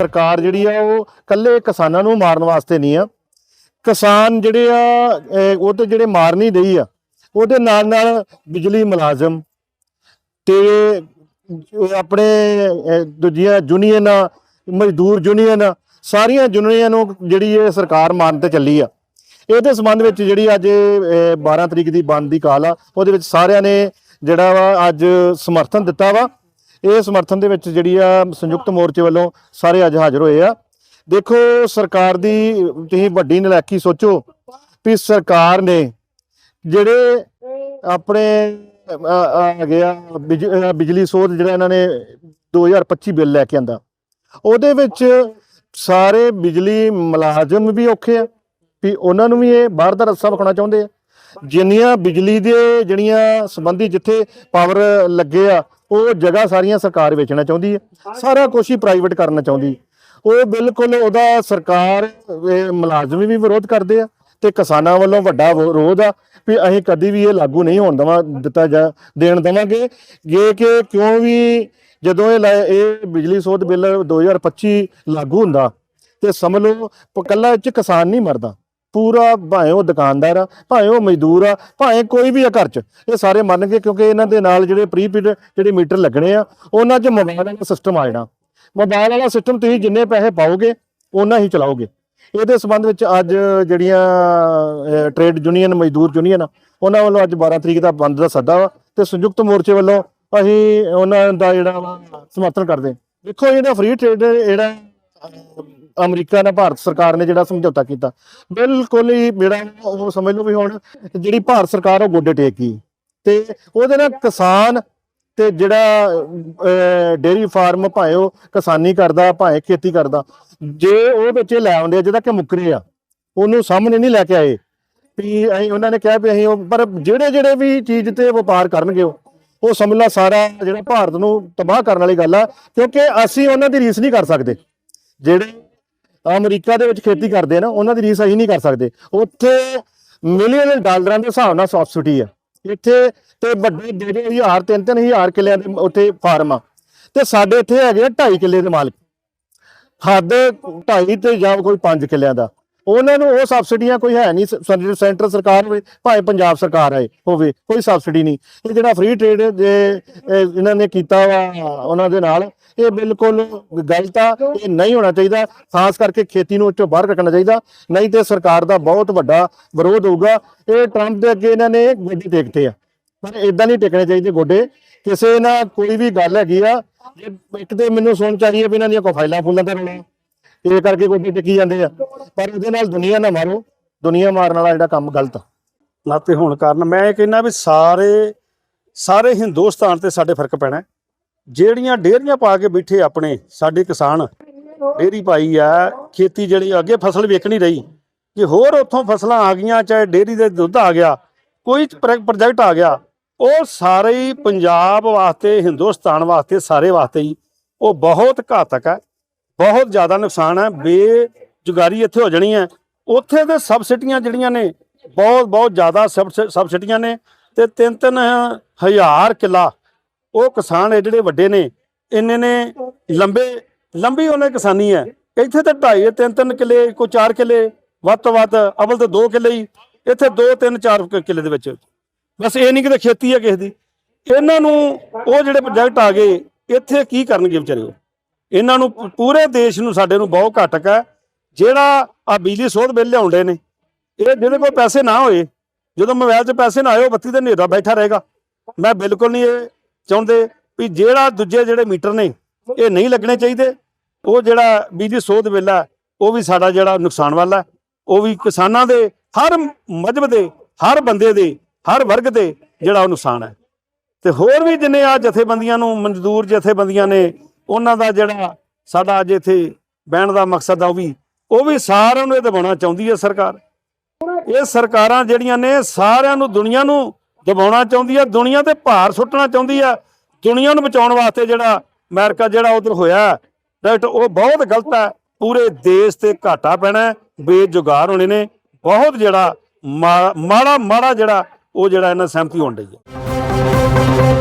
ਸਰਕਾਰ ਜਿਹੜੀ ਆ ਉਹ ਕੱਲੇ ਕਿਸਾਨਾਂ ਨੂੰ ਮਾਰਨ ਵਾਸਤੇ ਨਹੀਂ ਆ। ਕਿਸਾਨ ਜਿਹੜੇ ਆ ਉਹ ਤੇ ਜਿਹੜੇ ਮਾਰ ਨਹੀਂ ਰਹੀ ਆ ਉਹਦੇ ਨਾਲ ਨਾਲ ਬਿਜਲੀ ਮੁਲਾਜ਼ਮ ਤੇ ਆਪਣੇ ਦੂਜੀਆਂ ਯੂਨੀਅਨ ਮਜ਼ਦੂਰ ਯੂਨੀਅਨ ਸਾਰੀਆਂ ਯੂਨੀਅਨ ਨੂੰ ਜਿਹੜੀ ਇਹ ਸਰਕਾਰ ਮਾਰਨ ਤੇ ਚੱਲੀ ਆ। ਇਹਦੇ ਸੰਬੰਧ ਵਿੱਚ ਜਿਹੜੀ ਅੱਜ ਅਹ, 12 ਤਰੀਕ ਦੀ ਬੰਦ ਦੀ ਕਾਲ ਆ ਉਹਦੇ ਵਿੱਚ ਸਾਰਿਆਂ ਨੇ ਜਿਹੜਾ ਵਾ ਅੱਜ ਸਮਰਥਨ ਦਿੱਤਾ ਵਾ। ਇਹ ਸਮਰਥਨ ਦੇ ਵਿੱਚ ਜਿਹੜੀ ਆ ਸੰਯੁਕਤ ਮੋਰਚੇ ਵੱਲੋਂ ਸਾਰੇ ਅੱਜ ਹਾਜ਼ਰ ਹੋਏ ਆ। ਦੇਖੋ, ਸਰਕਾਰ ਦੀ, ਤੁਸੀਂ ਵੱਡੀ ਨਲਾਇਕੀ ਸੋਚੋ ਵੀ ਸਰਕਾਰ ਨੇ ਜਿਹੜੇ ਆਪਣੇ ਹੈਗੇ ਆ, ਬਿਜ- ਬਿਜਲੀ ਸੋਧ ਜਿਹੜਾ ਇਹਨਾਂ ਨੇ 2025 ਬਿੱਲ ਲੈ ਕੇ ਆਂਦਾ, ਉਹਦੇ ਵਿੱਚ ਸਾਰੇ ਬਿਜਲੀ ਮੁਲਾਜ਼ਮ ਵੀ ਔਖੇ ਆ, ਵੀ ਉਹਨਾਂ ਨੂੰ ਵੀ ਇਹ ਬਾਹਰ ਦਾ ਰਸਤਾ ਵਿਖਾਉਣਾ ਚਾਹੁੰਦੇ ਆ। ਜਿੰਨੀਆਂ ਬਿਜਲੀ ਦੇ ਜਿਹੜੀਆਂ ਸੰਬੰਧੀ ਜਿੱਥੇ ਪਾਵਰ ਲੱਗੇ ਆ, ਉਹ ਜਗ੍ਹਾ ਸਾਰੀਆਂ ਸਰਕਾਰ ਵੇਚਣਾ ਚਾਹੁੰਦੀ ਹੈ। ਸਾਰਾ ਕੁਝ ਹੀ ਪ੍ਰਾਈਵੇਟ ਕਰਨਾ ਚਾਹੁੰਦੀ। ਉਹ ਬਿਲਕੁਲ ਉਹਦਾ ਸਰਕਾਰ ਮੁਲਾਜ਼ਮ ਵੀ ਵਿਰੋਧ ਕਰਦੇ ਆ ਤੇ ਕਿਸਾਨਾਂ ਵੱਲੋਂ ਵੱਡਾ ਵਿਰੋਧ ਆ ਵੀ ਅਸੀਂ ਕਦੀ ਵੀ ਇਹ ਲਾਗੂ ਨਹੀਂ ਹੋਣ ਦਵਾ, ਦਿੱਤਾ ਜਾ, ਦੇਣ ਦਵਾਂਗੇ। ਜੇ ਕਿ ਕਿਉਂ ਵੀ ਜਦੋਂ ਇਹ ਲੈ- ਇਹ ਬਿਜਲੀ ਸੋਧ ਬਿੱਲ 2025 ਲਾਗੂ ਹੁੰਦਾ ਤੇ ਸਮਝ ਲਓ ਇਕੱਲਾ ਇਹ ਚ ਕਿਸਾਨ ਨਹੀਂ ਮਰਦਾ। ਪੂਰਾ ਭਾਵੇਂ ਉਹ ਦੁਕਾਨਦਾਰ ਆ ਭਾਵੇਂ ਉਹ ਮਜ਼ਦੂਰ ਆ ਭਾਵੇਂ ਕੋਈ ਵੀ ਆ ਘਰ 'ਚ। ਇਹ ਸਾਰੇ ਮੰਨ ਗਏ ਕਿਉਂਕਿ ਇਹਨਾਂ ਦੇ ਨਾਲ ਜਿਹੜੇ ਪ੍ਰੀਪੇਡ ਜਿਹੜੇ ਮੀਟਰ ਲੱਗਣੇ ਆ ਉਹਨਾਂ 'ਚ ਮੋਬਾਈਲ ਵਾਲਾ ਸਿਸਟਮ ਆ ਜਾਣਾ। ਮੋਬਾਈਲ ਵਾਲਾ ਸਿਸਟਮ ਤੁਸੀਂ ਜਿੰਨੇ ਪੈਸੇ ਪਾਓਗੇ ਉਹਨਾਂ ਹੀ ਚਲਾਓਗੇ। ਇਹਦੇ ਸੰਬੰਧ ਵਿੱਚ ਅੱਜ ਜਿਹੜੀਆਂ ਟ੍ਰੇਡ ਯੂਨੀਅਨ ਮਜ਼ਦੂਰ ਯੂਨੀਅਨ ਆ, ਉਹਨਾਂ ਵੱਲੋਂ ਅੱਜ 12 ਤਰੀਕ ਦਾ ਬੰਦ ਦਾ ਸੱਦਾ ਵਾ ਤੇ ਸੰਯੁਕਤ ਮੋਰਚੇ ਵੱਲੋਂ ਅਸੀਂ ਉਹਨਾਂ ਦਾ ਜਿਹੜਾ ਵਾ ਸਮਰਥਨ ਕਰਦੇ ਦੇਖੋ ਜਿਹੜਾ ਫ੍ਰੀ ਟ੍ਰੇਡ ਜਿਹੜਾ ਅਮਰੀਕਾ ਨਾਲ ਭਾਰਤ ਸਰਕਾਰ ਨੇ ਜਿਹੜਾ ਸਮਝੌਤਾ ਕੀਤਾ। ਬਿਲਕੁਲ ਹੀ ਮੇਰਾ ਉਹ ਸਮਝ ਲਓ ਵੀ ਹੁਣ ਜਿਹੜੀ ਭਾਰਤ ਸਰਕਾਰ ਉਹ ਗੋਡੇ ਟੇਕ ਗਈ। ਤੇ ਉਹਦੇ ਨਾਲ ਕਿਸਾਨ ਤੇ ਜਿਹੜਾ ਡੇਰੀ ਫਾਰਮ ਭਾਵੇਂ ਉਹ ਕਿਸਾਨੀ ਕਰਦਾ, ਭਾਵੇਂ ਖੇਤੀ ਕਰਦਾ, ਜੇ ਉਹ ਵਿੱਚ ਇਹ ਲੈ ਆਉਂਦੇ ਆ, ਜਿਹਦਾ ਕਿ ਮੁੱਕਰੇ ਆ, ਉਹਨੂੰ ਸਾਹਮਣੇ ਨਹੀਂ ਲੈ ਕੇ ਆਏ, ਵੀ ਅਸੀਂ ਉਹਨਾਂ ਨੇ ਕਿਹਾ ਵੀ ਅਸੀਂ ਉਹ, ਪਰ ਜਿਹੜੇ ਜਿਹੜੇ ਵੀ ਚੀਜ਼ ਤੇ ਵਪਾਰ ਕਰਨਗੇ ਉਹ ਉਹ ਸਮਝ ਲਾ ਸਾਰਾ ਜਿਹੜਾ ਭਾਰਤ ਨੂੰ ਤਬਾਹ ਕਰਨ ਵਾਲੀ ਗੱਲ ਆ, ਕਿਉਂਕਿ ਅਸੀਂ ਉਹਨਾਂ ਦੀ ਰੀਸ ਨਹੀਂ ਕਰ ਸਕਦੇ। ਜਿਹੜੇ ਅਮਰੀਕਾ ਦੇ ਵਿੱਚ ਖੇਤੀ ਕਰਦੇ ਨਾ, ਉਹਨਾਂ ਦੀ ਰੀਸ ਅਸੀਂ ਨਹੀਂ ਕਰ ਸਕਦੇ। ਉੱਥੇ ਮਿਲੀਅਨ ਡਾਲਰਾਂ ਦੇ ਹਿਸਾਬ ਨਾਲ ਸਬਸਿਡੀ ਆ। ਇੱਥੇ ਤੇ ਵੱਡੇ ਜਿਹੜੇ ਹਜ਼ਾਰ, ਤਿੰਨ ਤਿੰਨ ਹਜ਼ਾਰ ਕਿੱਲਿਆਂ ਦੇ ਉੱਥੇ ਫਾਰਮ ਆ। ਤੇ ਸਾਡੇ ਇੱਥੇ ਹੈਗੇ ਆ 2.5 ਕਿੱਲੇ ਦੇ ਮਾਲਕ। ਹੱਦ 2.5 ਤੇ ਜਾਂ ਕੋਈ 5 ਕਿੱਲਿਆਂ ਦਾ। ਉਹਨਾਂ ਨੂੰ ਉਹ ਸਬਸਿਡੀਆਂ ਕੋਈ ਹੈ ਨਹੀਂ ਸੈਂਟਰ ਸੈਂਟਰ ਸਰਕਾਰ ਹੋਵੇ, ਭਾਵੇਂ ਪੰਜਾਬ ਸਰਕਾਰ ਆਏ, ਹੋਵੇ, ਕੋਈ ਸਬਸਿਡੀ ਨਹੀਂ। ਇਹ ਜਿਹੜਾ ਫ੍ਰੀ ਟ੍ਰੇਡ ਜੇ ਇਹ ਇਹਨਾਂ ਨੇ ਕੀਤਾ ਵਾ, ਉਹਨਾਂ ਦੇ ਨਾਲ, ਇਹ ਬਿਲਕੁਲ ਗਲਤ ਆ, ਇਹ ਨਹੀਂ ਹੋਣਾ ਚਾਹੀਦਾ। ਖਾਸ ਕਰਕੇ ਖੇਤੀ ਨੂੰ ਉੱਚੋਂ ਬਾਹਰ ਰੱਖਣਾ ਚਾਹੀਦਾ, ਨਹੀਂ ਤੇ ਸਰਕਾਰ ਦਾ ਬਹੁਤ ਵੱਡਾ ਵਿਰੋਧ ਹੋਊਗਾ। ਇਹ ਟਰੰਪ ਦੇ ਅੱਗੇ ਇਹਨਾਂ ਨੇ ਗੋਡੇ ਟੇਕਤੇ ਆ। ਪਰ ਇਦਾਂ ਨਹੀਂ ਟੇਕਣੇ ਚਾਹੀਦੇ ਗੋਡੇ। ਕਿਸੇ ਨਾਲ ਕੋਈ ਵੀ ਗੱਲ ਹੈਗੀ ਆ ਜੇ ਇੱਕ ਤੇ ਮੈਨੂੰ ਸੁਣ ਚਾਹੀਏ ਵੀ ਇਹਨਾਂ ਦੀਆਂ ਕੋਈ ਫਾਈਲਾਂ ਫੁੱਲਾਂ ਦਾ ਰੌਲਾ। ਇਹ ਕਰਕੇ ਗੋਡੇ ਟਿੱਕੀ ਜਾਂਦੇ ਆ। ਪਰ ਉਹਦੇ ਨਾਲ ਦੁਨੀਆ ਨਾ ਮਾਰੋ, ਦੁਨੀਆ ਮਾਰਨ ਵਾਲਾ ਜਿਹੜਾ ਕੰਮ ਗਲਤ ਆ। ਨਾਤੇ ਹੋਣ ਕਾਰਨ, ਮੈਂ ਇਹ ਕਹਿੰਦਾ ਵੀ ਸਾਰੇ ਸਾਰੇ ਹਿੰਦੁਸਤਾਨ ਤੇ ਸਾਡੇ ਫ਼ਰਕ ਪੈਣਾ। ਜਿਹੜੀਆਂ ਡੇਅਰੀਆਂ ਪਾ ਕੇ ਬੈਠੇ ਆਪਣੇ, ਸਾਡੇ ਕਿਸਾਨ ਡੇਅਰੀ ਪਾਈ ਆ, ਖੇਤੀ ਜਿਹੜੀ ਅੱਗੇ ਫਸਲ ਵੇਖ ਨਹੀਂ ਰਹੀ। ਜੇ ਹੋਰ ਉੱਥੋਂ ਫਸਲਾਂ ਆ ਗਈਆਂ, ਚਾਹੇ ਡੇਅਰੀ ਦੇ ਦੁੱਧ ਆ ਗਿਆ, ਕੋਈ ਪ੍ਰੋਜੈਕਟ ਆ ਗਿਆ, ਉਹ ਸਾਰੇ ਹੀ ਪੰਜਾਬ ਵਾਸਤੇ, ਹਿੰਦੁਸਤਾਨ ਵਾਸਤੇ, ਸਾਰੇ ਵਾਸਤੇ ਹੀ, ਉਹ ਬਹੁਤ ਘਾਤਕ ਹੈ ਬਹੁਤ ਜ਼ਿਆਦਾ ਨੁਕਸਾਨ ਹੈ, ਬੇਜੁਗਾਰੀ ਇੱਥੇ ਹੋ ਜਾਣੀ ਹੈ। ਉੱਥੇ ਦੇ ਸਬਸਿਡੀਆਂ ਜਿਹੜੀਆਂ ਨੇ, ਬਹੁਤ ਬਹੁਤ ਜ਼ਿਆਦਾ ਸਬਸ- ਸਬਸਿਡੀਆਂ ਨੇ ਤੇ ਤਿੰਨ ਤਿੰਨ ਹਜ਼ਾਰ ਕਿੱਲਾ ਉਹ ਕਿਸਾਨ ਇਹ ਜਿਹੜੇ ਵੱਡੇ ਨੇ, ਇੰਨੇ ਨੇ ਲੰਬੇ, ਲੰਬੀ ਉਹਨੇ ਕਿਸਾਨੀ ਹੈ। ਇੱਥੇ ਤੇ ਢਾਈ ਤਿੰਨ ਤਿੰਨ ਕਿੱਲੇ, ਕੋਈ ਚਾਰ ਕਿੱਲੇ, ਵੱਧ ਤੋਂ ਵੱਧ ਅਵਲ ਤੇ ਦੋ ਕਿੱਲੇ ਹੀ, ਇੱਥੇ ਦੋ, ਤਿੰਨ, ਚਾਰ ਕਿ- ਕਿੱਲੇ ਦੇ ਵਿੱਚ। ਬਸ ਇਹ ਨਹੀਂ ਕਿਤੇ ਖੇਤੀ ਹੈ ਕਿਸੇ ਦੀ। ਇਹਨਾਂ ਨੂੰ ਉਹ ਜਿਹੜੇ ਪ੍ਰੋਜੈਕਟ ਆ ਗਏ, ਇੱਥੇ ਕੀ ਕਰਨਗੇ ਵਿਚਾਰੇ ਉਹ? ਇਹਨਾਂ ਨੂੰ ਪੂਰੇ ਦੇਸ਼ ਨੂੰ ਸਾਡੇ ਨੂੰ ਬਹੁਤ ਘਾਟਕ ਹੈ ਜਿਹੜਾ ਆ ਬਿਜਲੀ ਸੋਧ ਬਿੱਲ ਲਿਆਉਂਦੇ ਨੇ ਇਹ ਜਿਹਦੇ ਕੋਲ ਪੈਸੇ ਨਾ ਹੋਏ ਜਦੋਂ ਮੋਬਾਈਲ 'ਚ ਪੈਸੇ ਨਾ ਆਏ ਉਹ ਬੱਤੀ ਤੇ ਹਨੇਰਾ ਬੈਠਾ ਰਹੇਗਾ। ਮੈਂ ਬਿਲਕੁਲ ਨਹੀਂ ਇਹ ਚਾਹੁੰਦੇ ਵੀ ਜਿਹੜਾ ਦੂਜੇ ਜਿਹੜੇ ਮੀਟਰ ਨੇ ਇਹ ਨਹੀਂ ਲੱਗਣੇ ਚਾਹੀਦੇ। ਉਹ ਜਿਹੜਾ ਬਿਜਲੀ ਸੋਧ ਬਿੱਲ ਹੈ ਉਹ ਵੀ ਸਾਡਾ ਜਿਹੜਾ ਨੁਕਸਾਨ ਵਾਲਾ। ਹੈ, ਉਹ ਵੀ ਕਿਸਾਨਾਂ ਦੇ ਹਰ ਮਜਬ ਦੇ ਹਰ ਬੰਦੇ ਦੇ ਹਰ ਵਰਗ ਦੇ ਜਿਹੜਾ ਉਹ ਨੁਕਸਾਨ ਹੈ। ਤੇ ਹੋਰ ਵੀ ਜਿੰਨੇ ਆ ਜਥੇਬੰਦੀਆਂ ਨੂੰ ਮਜ਼ਦੂਰ ਜਥੇਬੰਦੀਆਂ ਨੇ ਉਹਨਾਂ ਦਾ ਜਿਹੜਾ ਸਾਡਾ ਅੱਜ ਇੱਥੇ ਬਹਿਣ ਦਾ ਮਕਸਦ ਆ ਉਹ ਵੀ ਉਹ ਵੀ ਸਾਰਿਆਂ ਨੂੰ ਇਹ ਦਬਾਉਣਾ ਚਾਹੁੰਦੀ ਹੈ ਸਰਕਾਰ। ਇਹ ਸਰਕਾਰਾਂ ਜਿਹੜੀਆਂ ਨੇ ਸਾਰਿਆਂ ਨੂੰ ਦੁਨੀਆ ਨੂੰ ਦਬਾਉਣਾ ਚਾਹੁੰਦੀ ਹੈ ਦੁਨੀਆ ਤੇ ਭਾਰ ਸੁੱਟਣਾ ਚਾਹੁੰਦੀ ਹੈ। ਦੁਨੀਆ ਨੂੰ ਬਚਾਉਣ ਵਾਸਤੇ ਜਿਹੜਾ ਅਮਰੀਕਾ ਜਿਹੜਾ ਉਧਰ ਹੋਇਆ ਰਾਈਟ ਉਹ ਬਹੁਤ ਗਲਤ ਹੈ। ਪੂਰੇ ਦੇਸ਼ ਤੇ ਘਾਟਾ ਪੈਣਾ ਹੈ, ਬੇਜੁਗਾਰ ਹੋਣੇ ਨੇ। ਬਹੁਤ ਜਿਹੜਾ ਮਾ- ਮਾੜਾ ਮਾੜਾ ਜਿਹੜਾ ਉਹ ਜਿਹੜਾ ਇਹਨਾਂ ਸਹਿਮਤੀ ਹੋਣ ਡਈ ਹੈ।